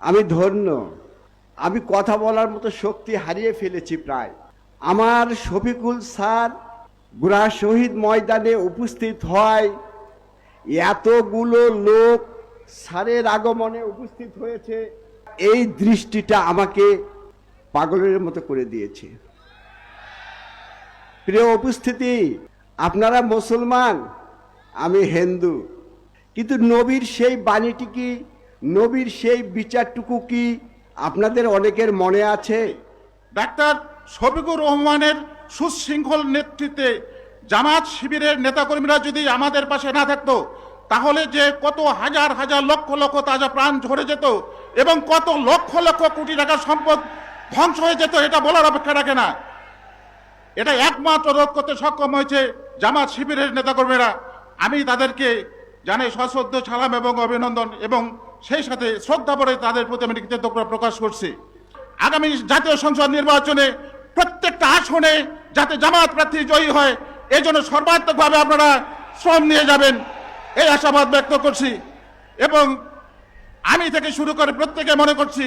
আমি ধন্য। আমি কথা বলার মতো শক্তি হারিয়ে ফেলেছি প্রায়। আমার শফিকুল স্যার গুড়া শহীদ ময়দানে উপস্থিত হয়। এতগুলো লোক স্যারের আগমনে উপস্থিত হয়েছে। এই দৃষ্টিটা আমাকে পাগলের মতো করে দিয়েছে। প্রিয় উপস্থিতি, আপনারা মুসলমান, আমি হিন্দু। কিন্তু নবীর সেই বাণীটি কি নবীর সেই বিচারটুকু কি আপনাদের অনেকের মনে আছে? ডাক্তার শফিকুর রহমানের সুশৃঙ্খল নেতৃত্বে জামাত শিবিরের নেতাকর্মীরা যদি আমাদের পাশে না থাকতো, তাহলে যে কত হাজার হাজার লক্ষ লক্ষ তাজা প্রাণ ঝরে যেত এবং কত লক্ষ লক্ষ কোটি টাকার সম্পদ ধ্বংস হয়ে যেত, এটা বলার অপেক্ষা রাখে না। এটা একমাত্র রোধ করতে সক্ষম হয়েছে জামাত শিবিরের নেতাকর্মীরা। আমি তাদেরকে জানাই সশ্রদ্ধ, সালাম এবং অভিনন্দন এবং সেই সাথে শ্রদ্ধা পরে তাদের প্রতি আমি কৃতজ্ঞতা প্রকাশ করছি। আগামী জাতীয় সংসদ নির্বাচনে প্রত্যেকটা আসনে যাতে জামাত প্রার্থী জয়ী হয়, এই জন্য সর্বাত্মকভাবে আপনারা শ্রম নিয়ে যাবেন, এই আশাবাদ ব্যক্ত করছি। এবং আমি থেকে শুরু করে প্রত্যেকে মনে করছি,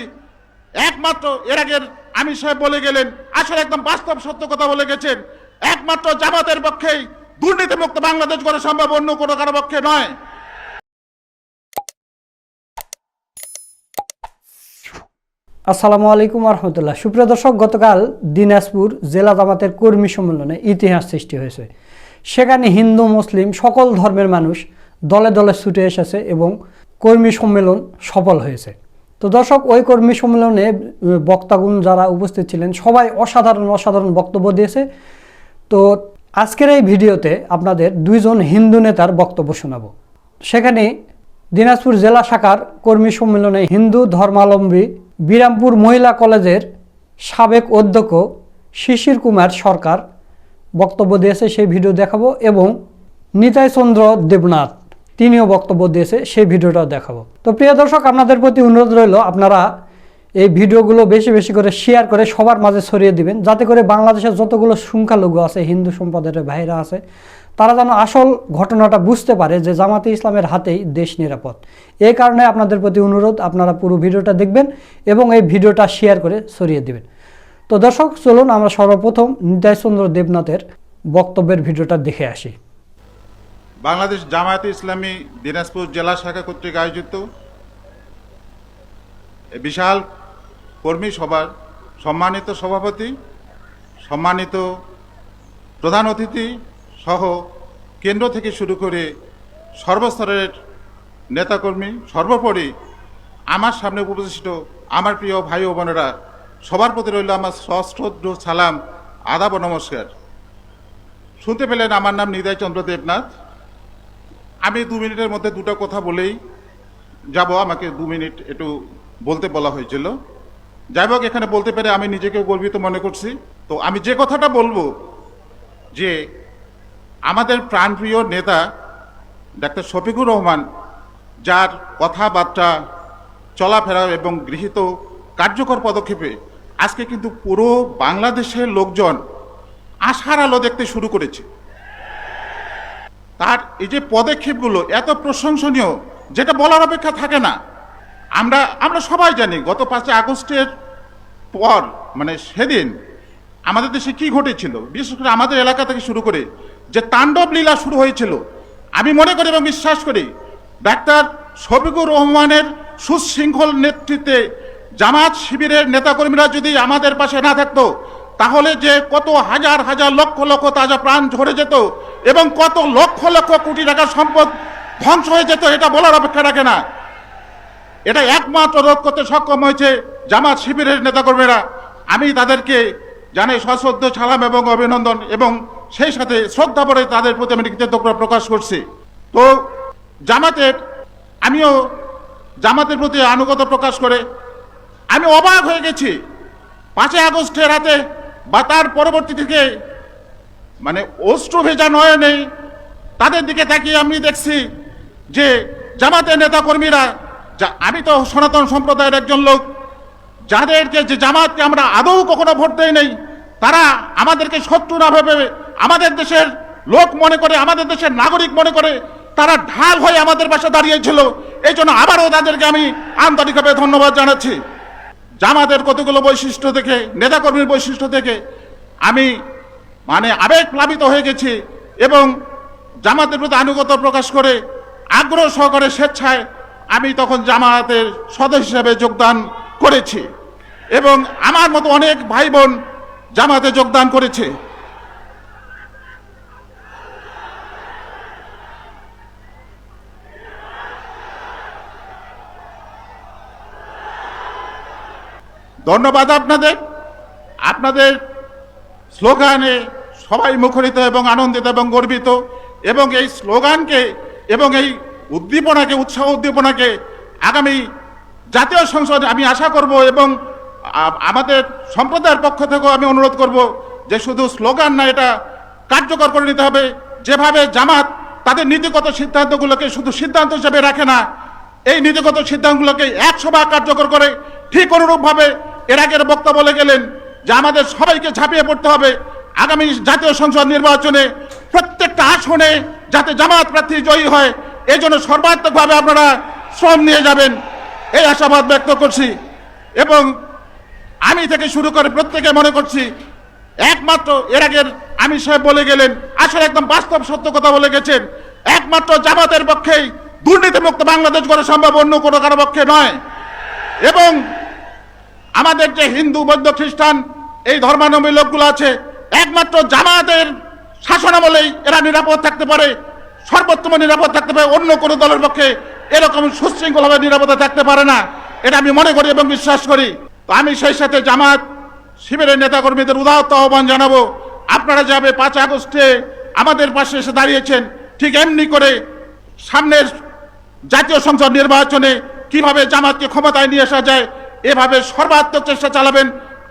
একমাত্র এর আগের আমি সাহেব বলে গেলেন, আসলে একদম বাস্তব সত্য কথা বলে গেছেন, একমাত্র জামাতের পক্ষেই দুর্নীতিমুক্ত বাংলাদেশ করা সম্ভব অন্য কোনো কারও পক্ষে নয়। আসসালামু আলাইকুম রহমতুল্লাহ সুপ্রিয় দর্শক, গতকাল দিনাজপুর জেলা জামাতের কর্মী সম্মেলনে ইতিহাস সৃষ্টি হয়েছে। সেখানে হিন্দু, মুসলিম সকল ধর্মের মানুষ দলে দলে ছুটে এসেছে এবং কর্মী সম্মেলন সফল হয়েছে। তো দর্শক, ওই কর্মী সম্মেলনে বক্তাগুণ যারা উপস্থিত ছিলেন, সবাই অসাধারণ অসাধারণ বক্তব্য দিয়েছে। তো আজকের এই ভিডিওতে আপনাদের দুইজন হিন্দু নেতার বক্তব্য শোনাবো। সেখানে দিনাজপুর জেলা শাখার কর্মী সম্মেলনে হিন্দু ধর্মাবলম্বী বিরামপুর মহিলা কলেজের সাবেক অধ্যক্ষ শিশির কুমার সরকার বক্তব্য দিয়েছে, সেই ভিডিও দেখাবো এবং নিতাই চন্দ্র দেবনাথ, তিনিও বক্তব্য দিয়েছে, সেই ভিডিওটাও দেখাবো। তো প্রিয় দর্শক, আপনাদের প্রতি অনুরোধ রইল, আপনারা এই ভিডিওগুলো বেশি বেশি করে শেয়ার করে সবার মাঝে ছড়িয়ে দিবেন, যাতে করে বাংলাদেশের যতগুলো সংখ্যালঘু আছে, হিন্দু সম্প্রদায়ের ভাইরা আছে তারা যেন আসল ঘটনাটা বুঝতে পারে যে জামাতে ইসলামের হাতেই দেশ নিরাপদ। এই কারণে আপনাদের প্রতি অনুরোধ, আপনারা পুরো ভিডিওটা দেখবেন এবং এই ভিডিওটা শেয়ার করে ছড়িয়ে দেবেন। তো দর্শক, চলুন আমরা সর্বপ্রথম নিতাইচন্দ্র দেবনাথের বক্তব্যের ভিডিওটা দেখে আসি। বাংলাদেশ জামায়াতে ইসলামী দিনাজপুর জেলা শাখা কর্তৃক আয়োজিত বিশাল কর্মী সভার সম্মানিত সভাপতি, সম্মানিত প্রধান অতিথি সহ কেন্দ্র থেকে শুরু করে সর্বস্তরের নেতাকর্মী, সর্বোপরি আমার সামনে উপবিষ্ট আমার প্রিয় ভাই ও বোনেরা, সবার প্রতি রইল আমার সশ্রদ্ধ সালাম, আদাব নমস্কার। শুনতে পেলেন আমার নাম নিদায় চন্দ্র দেবনাথ। আমি দু মিনিটের মধ্যে দুটো কথা বলেই যাব, আমাকে দু মিনিট একটু বলতে বলা হয়েছিল। যাই হোক, এখানে বলতে পেরে আমি নিজেকে গর্বিত মনে করছি। তো আমি যে কথাটা বলব যে আমাদের প্রাণপ্রিয় নেতা ডাক্তার শফিকুর রহমান, যার কথাবার্তা, চলাফেরা এবং গৃহীত কার্যকর পদক্ষেপে আজকে কিন্তু পুরো বাংলাদেশের লোকজন আশার আলো দেখতে শুরু করেছে। তার এই যে পদক্ষেপগুলো এত প্রশংসনীয়, যেটা বলার অপেক্ষা থাকে না। আমরা আমরা সবাই জানি গত পাঁচই আগস্টের পর মানে সেদিন আমাদের দেশে কি ঘটেছিল, বিশেষ করে আমাদের এলাকা থেকে শুরু করে যে তাণ্ডব লীলা শুরু হয়েছিল। আমি মনে করি এবং বিশ্বাস করি, ডাক্তার শফিকুর রহমানের সুশৃঙ্খল নেতৃত্বে জামাত শিবিরের নেতাকর্মীরা যদি আমাদের পাশে না থাকতো, তাহলে যে কত হাজার হাজার লক্ষ লক্ষ তাজা প্রাণ ঝরে যেত এবং কত লক্ষ লক্ষ কোটি টাকার সম্পদ ধ্বংস হয়ে যেত, এটা বলার অপেক্ষা রাখে না। এটা একমাত্র রোধ করতে সক্ষম হয়েছে জামাত শিবিরের নেতাকর্মীরা। আমি তাদেরকে জানাই সশ্রদ্ধ, সালাম এবং অভিনন্দন এবং সেই সাথে শ্রদ্ধা পরে তাদের প্রতি আমি কৃতজ্ঞতা প্রকাশ করছি। তো জামাতের, আমিও জামাতের প্রতি আনুগত প্রকাশ করে আমি অবাক হয়ে গেছি। পাঁচই আগস্টের রাতে বা তার পরবর্তী থেকে মানে অস্ত্র ভেজা নয় নেই তাদের দিকে তাকিয়ে আমি দেখছি যে জামাতের নেতাকর্মীরা, যা- আমি তো সনাতন সম্প্রদায়ের একজন লোক, যাদেরকে যে জামাতকে আমরা আদৌ কখনো ভোট দেই নেই, তারা আমাদেরকে শত্রু না ভেবে আমাদের দেশের লোক মনে করে, আমাদের দেশের নাগরিক মনে করে, তারা ঢাল হয়ে আমাদের পাশে দাঁড়িয়েছিল। এই জন্য আবারও তাদেরকে আমি আন্তরিকভাবে ধন্যবাদ জানাচ্ছি। জামাতের কতগুলো বৈশিষ্ট্য দেখে, নেতাকর্মীর বৈশিষ্ট্য দেখে আমি মানে আবেগ প্লাবিত হয়ে গেছি এবং জামাতের প্রতি আনুগত্য প্রকাশ করে, আগ্রহ সহকারে স্বেচ্ছায় আমি তখন জামাতের সদস্য হিসেবে যোগদান করেছি। এবং আমার মতো অনেক ভাই বোন জামাতে যোগদান করেছে। ধন্যবাদ আপনাদের। আপনাদের স্লোগানে সবাই মুখরিত এবং আনন্দিত এবং গর্বিত। এবং এই স্লোগানকে এবং এই উদ্দীপনাকে, উৎসাহ উদ্দীপনাকে আগামী জাতীয় সংসদে আমি আশা করব এবং আমাদের সম্প্রদায়ের পক্ষ থেকেও আমি অনুরোধ করব যে শুধু স্লোগান না, এটা কার্যকর করে নিতে হবে। যেভাবে জামাত তাদের নীতিগত সিদ্ধান্তগুলোকে শুধু সিদ্ধান্ত হিসেবে রাখে না, এই নীতিগত সিদ্ধান্তগুলোকে একশো ভাগ কার্যকর করে ঠিক অনুরূপভাবে এর আগের বক্তা বলে গেলেন যে আমাদের সবাইকে ঝাঁপিয়ে পড়তে হবে আগামী জাতীয় সংসদ নির্বাচনে প্রত্যেকটা আসনে যাতে জামাত প্রার্থী জয়ী হয় এই জন্য সর্বাত্মকভাবে আপনারা শ্রম নিয়ে যাবেন। এই আশাবাদ ব্যক্ত করছি। এবং আমি থেকে শুরু করে প্রত্যেকে মনে করছি, একমাত্র এর আগের আমি সাহেব বলে গেলেন, আসলে একদম বাস্তব সত্য কথা বলে গেছেন, একমাত্র জামাতের পক্ষেই দুর্নীতিমুক্ত বাংলাদেশ গড়া সম্ভব অন্য কোনো কারও পক্ষে নয়। এবং আমাদের যে হিন্দু, বৌদ্ধ, খ্রিস্টান, এই ধর্মানবী লোকগুলো আছে, একমাত্র জামাতের শাসনামলেই এরা নিরাপদ থাকতে পারে, সর্বোত্তম নিরাপদ থাকতে পারে, অন্য কোনো দলের পক্ষে এরকম সুশৃঙ্খলভাবে নিরাপদে থাকতে পারে না। এটা আমি মনে করি এবং বিশ্বাস করি। তো আমি সেই সাথে জামাত শিবিরের নেতাকর্মীদের উদাহত আহ্বান জানাব। আপনারা যাবে পাঁচ আগস্টে আমাদের পাশে এসে দাঁড়িয়েছেন। ঠিক এমনি করে সামনের জাতীয় সংসদ নির্বাচনে কীভাবে জামাতকে ক্ষমতায় নিয়ে আসা যায় এভাবে সর্বাত্মক চেষ্টা চালাবেন।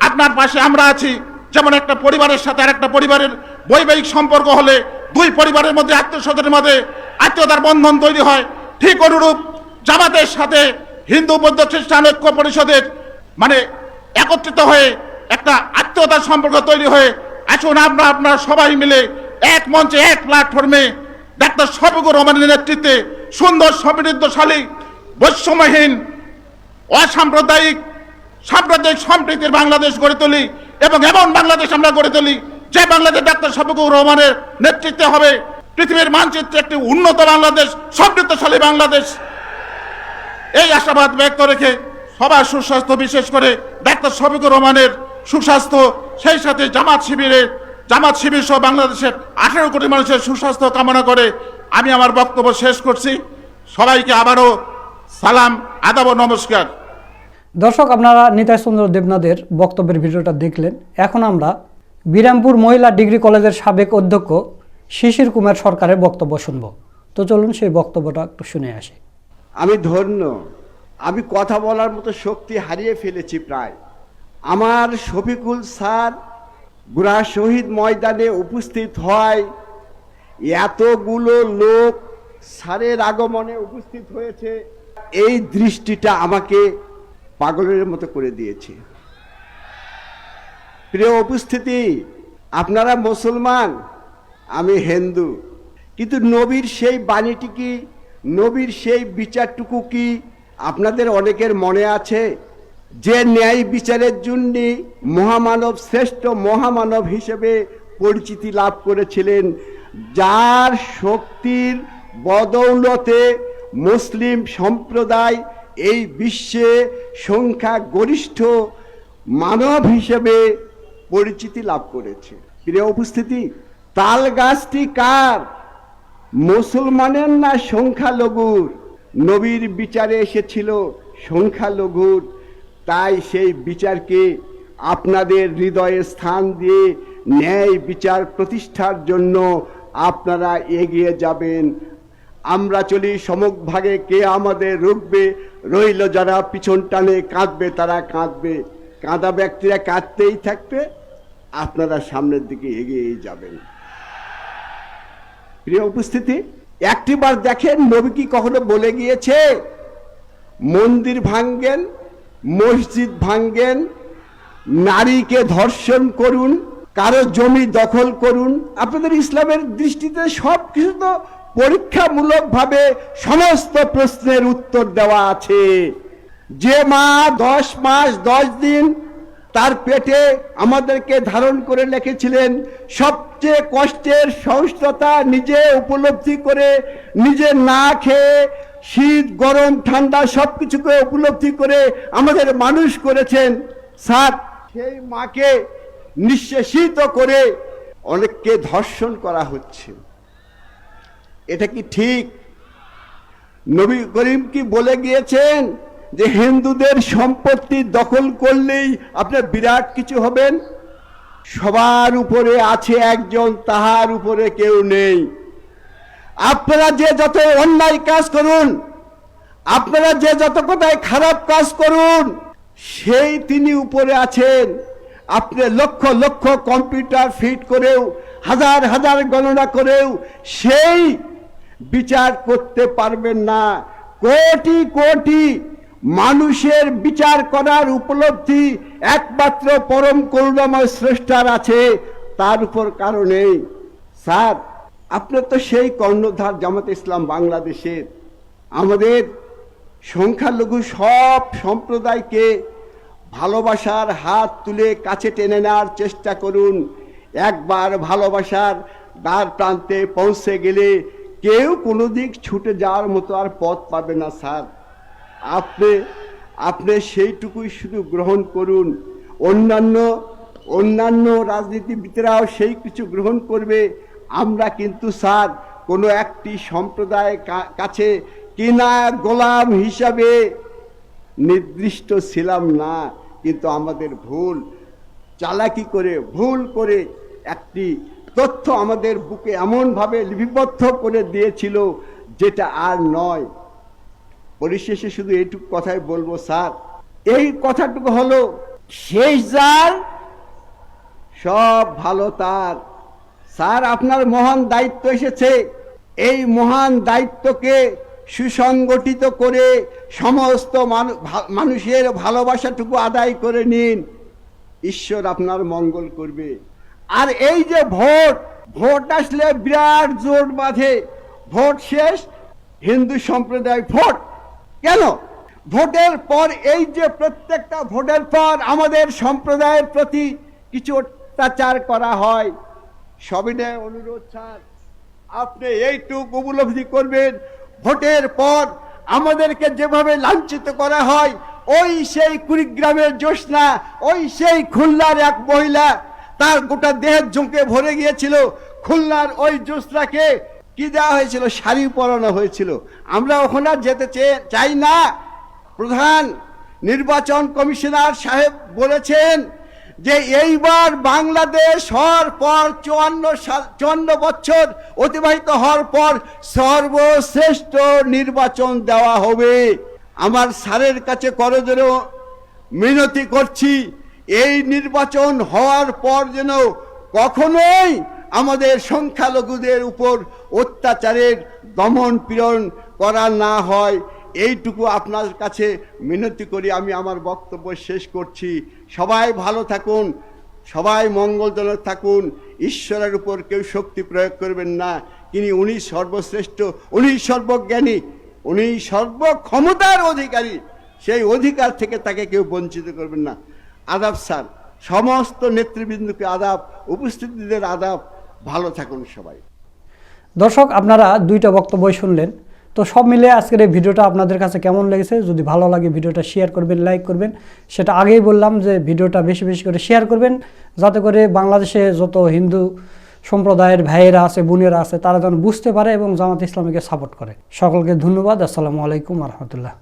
আপনার পাশে আমরা আছি। যেমন একটা পরিবারের সাথে আর একটা পরিবারের বৈবাহিক সম্পর্ক হলে দুই পরিবারের মধ্যে আত্মীয় মধ্যে আত্মীয়তার বন্ধন তৈরি হয়। ঠিক অনুরূপ জামাতের সাথে হিন্দু বৌদ্ধ খ্রিস্টান ঐক্য পরিষদের মানে একত্রিত হয়ে একটা আত্মীয়তার সম্পর্ক তৈরি হয়ে আসুন আমরা আপনারা সবাই মিলে এক মঞ্চে, এক প্ল্যাটফর্মে ডাক্তার শফিকুর রহমানের নেতৃত্বে সুন্দর, সমৃদ্ধশালী, বৈষম্যহীন অসাম্প্রদায়িক, সাম্প্রদায়িক সম্প্রীতির বাংলাদেশ গড়ে তুলি এবং এমন বাংলাদেশ আমরা গড়ে তুলি যে বাংলাদেশ ডাক্তার শফিকুর রহমানের নেতৃত্বে হবে। পৃথিবীর মানচিত্রে একটি উন্নত বাংলাদেশ, সমৃদ্ধশালী বাংলাদেশ। এই আশাবাদ ব্যক্ত রেখে সবার সুস্বাস্থ্য বিশেষ করে ডাক্তার শফিকুর রহমানের সুস্বাস্থ্য, সেই সাথে জামাত শিবিরের, জামাত শিবির সহ বাংলাদেশের আঠেরো কোটি মানুষের সুস্বাস্থ্য কামনা করে আমি আমার বক্তব্য শেষ করছি। সবাইকে আবারও সালাম আদাব ও নমস্কার। দর্শক আপনারা নিতাই চন্দ্র দেবনাথের বক্তব্যের ভিডিওটা দেখলেন। এখন আমরা বিরামপুর মহিলা ডিগ্রি কলেজের সাবেক অধ্যক্ষ শিশির কুমার সরকারের বক্তব্য শুনব। তো চলুন সেই বক্তব্যটা একটু শুনে আসি। আমি ধন্য। আমি কথা বলার মতো শক্তি হারিয়ে ফেলেছি প্রায়। আমার শফিকুল স্যার গুড়া শহীদ ময়দানে উপস্থিত হয়। এতগুলো লোক স্যারের আগমনে উপস্থিত হয়েছে। এই দৃষ্টিটা আমাকে পাগলের মতো করে দিয়েছে। প্রিয় উপস্থিতি, আপনারা মুসলমান, আমি হিন্দু, কিন্তু নবীর সেই বাণীটি কি, নবীর সেই বিচারটুকু কি আপনাদের অনেকের মনে আছে? যে ন্যায় বিচারের জন্য মহামানব শ্রেষ্ঠ মহামানব হিসেবে পরিচিতি লাভ করেছিলেন, যার শক্তির বদৌলতে মুসলিম সম্প্রদায় এই বিশ্বে সংখ্যা গরিষ্ঠ মানব হিসেবে পরিচিতি লাভ করেছে। প্রিয় উপস্থিতি তাল গাছটি কার? মুসলমানের না সংখ্যালঘুর? নবীর বিচারে এসেছিল সংখ্যালঘুর, তাই সেই বিচারকে আপনাদের হৃদয়ে স্থান দিয়ে ন্যায় বিচার প্রতিষ্ঠার জন্য আপনারা এগিয়ে যাবেন আমরা চলি সমক ভাগে, কে আমাদের রুখবে? রইল যারা পিছন টানে, কাঁদবে তারা কাঁদবে। কাঁদা ব্যক্তিরা কাঁদতেই থাকবে, আপনারা সামনের দিকে এগিয়েই যাবেন। প্রিয় উপস্থিতি একটিবার দেখেন নবী কি কখনো বলে গিয়েছে? মন্দির ভাঙ্গেন মসজিদ ভাঙ্গেন নারীকে ধর্ষণ করুন, কারও জমি দখল করুন। আপনাদের ইসলামের দৃষ্টিতে সব কিছু তো পরীক্ষামূলকভাবে সমস্ত প্রশ্নের উত্তর দেওয়া আছে। যে মা দশ মাস, দশ দিন তার পেটে আমাদেরকে ধারণ করে রেখেছিলেন, সবচেয়ে কষ্টের সহিষ্ণুতা নিজে উপলব্ধি করে, নিজে না খেয়ে শীত, গরম, ঠান্ডা সব কিছুকে উপলব্ধি করে আমাদের মানুষ করেছেন। স্যার, সেই মাকে নিঃশেষিত করে অনেককে ধর্ষণ করা হচ্ছে। এটা কি ঠিক? নবী করিম কি বলে গিয়েছেন যে হিন্দুদের সম্পত্তি দখল করলেই আপনার বিরাট কিছু হবেন সবার উপরে আছে একজন, তাহার উপরে কেউ নেই। আপনারা যে যত অন্যায় কাজ করুন, আপনারা যে যত কোথায় খারাপ কাজ করুন, সেই তিনি উপরে আছেন। আপনি লক্ষ লক্ষ কম্পিউটার ফিট করেও, হাজার হাজার গণনা করেও, সেই বিচার করতে পারবেন না। কোটি কোটি মানুষের বিচার করার উপলব্ধি একমাত্র পরম করুণাময় শ্রেষ্ঠার আছে, তার উপর কারণেই স্যার, আপনার তো সেই কর্ণধার জামাত ইসলাম বাংলাদেশের। আমাদের সংখ্যালঘু সব সম্প্রদায়কে ভালোবাসার হাত তুলে কাছে টেনে নেওয়ার চেষ্টা করুন। একবার ভালোবাসার দ্বার প্রান্তে পৌঁছে গেলে কেউ কোনো দিক ছুটে যাওয়ার মতো আর পথ পাবে না, স্যার। আপনি আপনি সেইটুকুই শুধু গ্রহণ করুন। অন্যান্য অন্যান্য রাজনীতিবিদরাও সেই কিছু গ্রহণ করবে। আমরা কিন্তু, স্যার, কোনো একটি সম্প্রদায়ের কাছে কিনা গোলাম হিসাবে নির্দিষ্ট ছিলাম না, কিন্তু আমাদের ভুল, চালাকি করে, ভুল করে একটি তথ্য আমাদের বুকে এমনভাবে লিপিবদ্ধ করে দিয়েছিল যেটা আর নয়। পরিশেষে শুধু এইটুকু কথাই বলব, স্যার। এই কথাটুকু হলো, শেষ যার, সব ভালো তার। স্যার, আপনার মহান দায়িত্ব এসেছে। এই মহান দায়িত্বকে সুসংগঠিত করে সমস্ত মানুষের ভালোবাসাটুকু আদায় করে নিন। ঈশ্বর আপনার মঙ্গল করবে। আর এই যে ভোট ভোট আসলে বিরাট জোট বাঁধে। ভোট শেষ, হিন্দু সম্প্রদায় ভোট। কেন? ভোটের পর এই যে প্রত্যেকটা ভোটের পর আমাদের সম্প্রদায়ের প্রতি কিছু অত্যাচার করা হয়। সবিনয় অনুরোধ, স্যার। আপনি এইটুক উপলব্ধি করবেন। ভোটের পর আমাদেরকে যেভাবে লাঞ্ছিত করা হয়, ওই সেই কুড়িগ্রামের জ্যোৎস্না, ওই সেই খুলনার এক মহিলা তার গোটা দেহের ঝুঁকে ভরে গিয়েছিল। খুলনার ওই জ্যোৎস্নাকে কি দেওয়া হয়েছিল? শাড়ি পরানো হয়েছিল। আমরা ওখানে যেতে চাই না। প্রধান নির্বাচন কমিশনার সাহেব বলেছেন যে এইবার বাংলাদেশ হওয়ার পর চুয়ান্ন সাল, চুয়ান্ন বছর অতিবাহিত হওয়ার পর সর্বশ্রেষ্ঠ নির্বাচন দেওয়া হবে। আমার স্যারের কাছে করজোরে মিনতি করছি। এই নির্বাচন হওয়ার পর যেন কখনোই আমাদের সংখ্যালঘুদের উপর অত্যাচারের দমন পীড়ন করা না হয়। এইটুকু আপনার কাছে মিনতি করি আমি আমার বক্তব্য শেষ করছি। সবাই ভালো থাকুন, সবাই মঙ্গলজনক থাকুন, ঈশ্বরের উপর কেউ শক্তি প্রয়োগ করবেন না। তিনি উনি সর্বশ্রেষ্ঠ, উনি সর্বজ্ঞানী, উনি সর্বক্ষমতার অধিকারী। সেই অধিকার থেকে তাকে কেউ বঞ্চিত করবেন না। আদাব স্যার। সমস্ত নেতৃবৃন্দকে আদাব, উপস্থিতিদের আদাব, ভালো থাকুন সবাই। দর্শক, আপনারা দুইটা বক্তব্যই শুনলেন। তো সব মিলে আজকের এই ভিডিওটা আপনাদের কাছে কেমন লেগেছে? যদি ভালো লাগে ভিডিওটা শেয়ার করবেন লাইক করবেন। সেটা আগেই বললাম যে ভিডিওটা বেশি বেশি করে শেয়ার করবেন। যাতে করে বাংলাদেশে যত হিন্দু সম্প্রদায়ের ভাইয়েরা আছে, বোনেরা আছে, তারা যেন বুঝতে পারে এবং জামাত ইসলামীকে সাপোর্ট করে। সকলকে ধন্যবাদ। আসসালামু আলাইকুম রহমতুল্লাহ।